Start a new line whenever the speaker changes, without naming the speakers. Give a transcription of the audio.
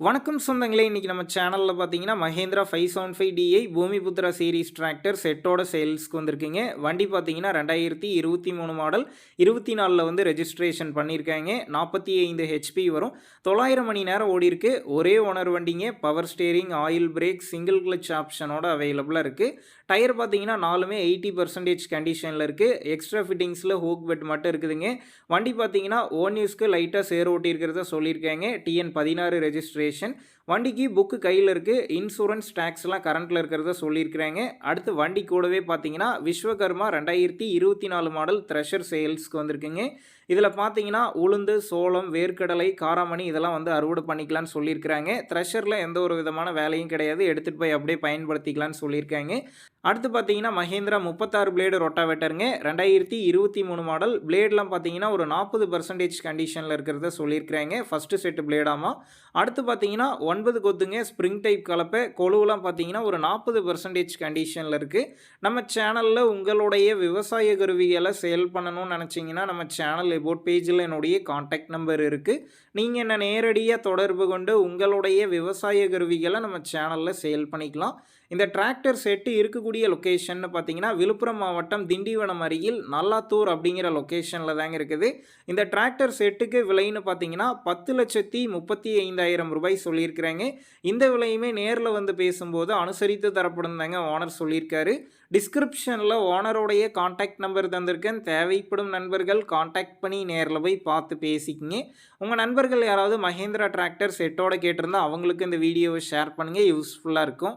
வணக்கம் சொந்தங்களே இன்றைக்கி நம்ம சேனலில் பார்த்தீங்கன்னா Mahindra five seven five DI Bhoomiputra series tractor செட்டோட சேல்ஸ்க்கு வந்திருக்கீங்க. வண்டி பார்த்தீங்கன்னா ரெண்டாயிரத்தி இருபத்தி மூணு மாடல் இருபத்தி நாலில் வந்து ரெஜிஸ்ட்ரேஷன் பண்ணியிருக்காங்க. நாற்பத்தி ஐந்து ஹெச்பி வரும். தொள்ளாயிரம் மணி நேரம் ஓடி இருக்கு. ஒரே ஓனர் வண்டிங்க. Power steering oil brake single clutch ஆப்ஷனோட அவைலபிளாக இருக்குது டயர் பார்த்தீங்கன்னா நாலுமே எயிட்டி பர்சன்டேஜ் கண்டிஷனில் இருக்குது எக்ஸ்ட்ரா ஃபிட்டிங்ஸில் ஹூக் பெட் மட்டும் இருக்குதுங்க. வண்டி பார்த்தீங்கன்னா ஓன் யூஸ்க்கு லைட்டாக சேர் ஓட்டியிருக்கிறத சொல்லியிருக்காங்க. டிஎன் பதினாறு ரெஜிஸ்ட்ரேஷன் equation வண்டிக்கு புக்கு கையில் இருக்குது இன்சூரன்ஸ் டேக்ஸ்லாம் கரண்ட்டில் இருக்கிறத சொல்லியிருக்கிறாங்க. அடுத்து வண்டி கூடவே பார்த்தீங்கன்னா விஸ்வகர்மா ரெண்டாயிரத்தி இருபத்தி நாலு மாடல் த்ரெஷர் சேல்ஸ்க்கு வந்திருக்குங்க. இதில் பார்த்தீங்கன்னா உளுந்து சோளம் வேர்க்கடலை காராமணி இதெல்லாம் வந்து அறுவடை பண்ணிக்கலாம்னு சொல்லியிருக்கிறாங்க. த்ரெஷரில் எந்த ஒரு விதமான வேலையும் கிடையாது. எடுத்துகிட்டு போய் அப்படியே பயன்படுத்திக்கலாம்னு சொல்லியிருக்காங்க. அடுத்து பார்த்தீங்கன்னா மஹேந்திரா முப்பத்தாறு பிளேடு ரொட்டாவேட்டருங்க ரெண்டாயிரத்தி இருபத்தி மூணு மாடல். பிளேட்லாம் பார்த்தீங்கன்னா ஒரு நாற்பது பர்சன்டேஜ் கண்டிஷனில் இருக்கிறத சொல்லியிருக்கிறாங்க. ஃபஸ்ட்டு செட்டு பிளேடாமா அடுத்து பார்த்தீங்கன்னா ஒன்பது கொத்துங்க ஸ்ப்ரிங் டைப் கலப்பை. கொழுவெலாம் பார்த்தீங்கன்னா ஒரு நாற்பது பர்சன்டேஜ் கண்டிஷனில் இருக்குது நம்ம சேனலில் உங்களுடைய விவசாய கருவிகளை சேல் பண்ணணும்னு நினச்சிங்கன்னா நம்ம சேனல் எபோட் பேஜில் என்னுடைய காண்டாக்ட் நம்பர் இருக்குது நீங்கள் என்ன நேரடியாக தொடர்பு கொண்டு உங்களுடைய விவசாய கருவிகளை நம்ம சேனலில் சேல் பண்ணிக்கலாம். இந்த டிராக்டர் செட்டு இருக்கக்கூடிய லொக்கேஷன் பார்த்தீங்கன்னா விழுப்புரம் மாவட்டம் திண்டிவனம் அருகில் நல்லாத்தூர் அப்படிங்கிற லொக்கேஷனில் தாங்க இருக்குது. இந்த டிராக்டர் செட்டுக்கு விலைன்னு பார்த்தீங்கன்னா பத்து லட்சத்தி முப்பத்தி ஐந்தாயிரம் ரூபாய் சொல்லியிருக்கு சொல்லியிருக்கிறாங்க இந்த விலையுமே நேரில் வந்து பேசும்போது அனுசரித்து தரப்படும் தாங்க ஓனர் சொல்லியிருக்காரு. டிஸ்கிரிப்ஷனில் ஓனருடைய காண்டாக்ட் நம்பர் தந்திருக்கேன். தேவைப்படும் நண்பர்கள் காண்டாக்ட் பண்ணி நேரில் போய் பார்த்து பேசிக்கிங்க. உங்கள் நண்பர்கள் யாராவது மஹேந்திரா டிராக்டர் செட்டோட கேட்டிருந்தா அவங்களுக்கு இந்த வீடியோவை ஷேர் பண்ணுங்கள் யூஸ்ஃபுல்லாக இருக்கும்.